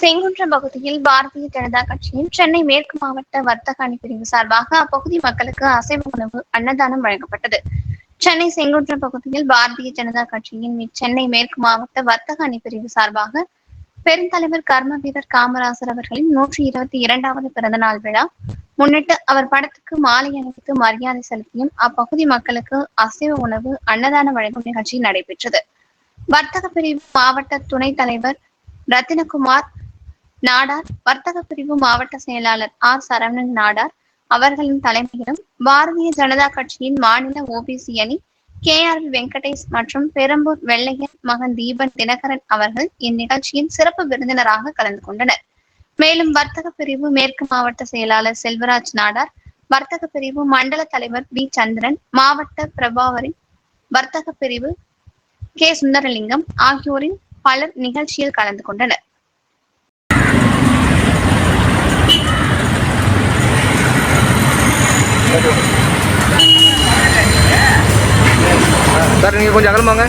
செங்குன்றம் பகுதியில் பாரதிய ஜனதா கட்சியின் சென்னை மேற்கு மாவட்ட வர்த்தக அணி பிரிவு சார்பாக அப்பகுதி மக்களுக்கு அசைவ உணவு அன்னதானம் வழங்கப்பட்டது. சென்னை செங்குன்றம் பகுதியில் பாரதிய ஜனதா கட்சியின் சென்னை மேற்கு மாவட்ட வர்த்தக அணி பிரிவு சார்பாக பெருந்தலைவர் கர்ம வீரர் காமராசர் அவர்களின் நூற்றி இருபத்தி இரண்டாவது பிறந்த நாள் விழா. முன்னிட்டு அவர் படத்துக்கு மாலை அணிவித்து மரியாதை செலுத்தியும் அப்பகுதி மக்களுக்கு அசைவ உணவு அன்னதானம் வழங்கும் நிகழ்ச்சி நடைபெற்றது. வர்த்தக பிரிவு மாவட்ட துணைத் தலைவர் ரத்தினகுமார் நாடார் வர்த்தக பிரிவு மாவட்ட செயலாளர் ஆர். சரவணன் நாடார் அவர்களின் தலைமையிலும் பாரதிய ஜனதா கட்சியின் மாநில ஓபிசி அணி கே ஆர் வெங்கடேஷ் மற்றும் பெரம்பூர் வெள்ளையர் மகன் தீபன் தினகரன் அவர்கள் இந்நிகழ்ச்சியின் சிறப்பு விருந்தினராக கலந்து கொண்டனர். மேலும் வர்த்தக பிரிவு மேற்கு மாவட்ட செயலாளர் செல்வராஜ் நாடார் வர்த்தக பிரிவு மண்டல தலைவர் பி. சந்திரன் மாவட்ட பிரபாவரி வர்த்தக பிரிவு கே. சுந்தரலிங்கம் ஆகியோரின் பலர் நிகழ்ச்சியில் கலந்து கொண்டனர். சார் நீங்கள் கொஞ்சம் அகலமாங்க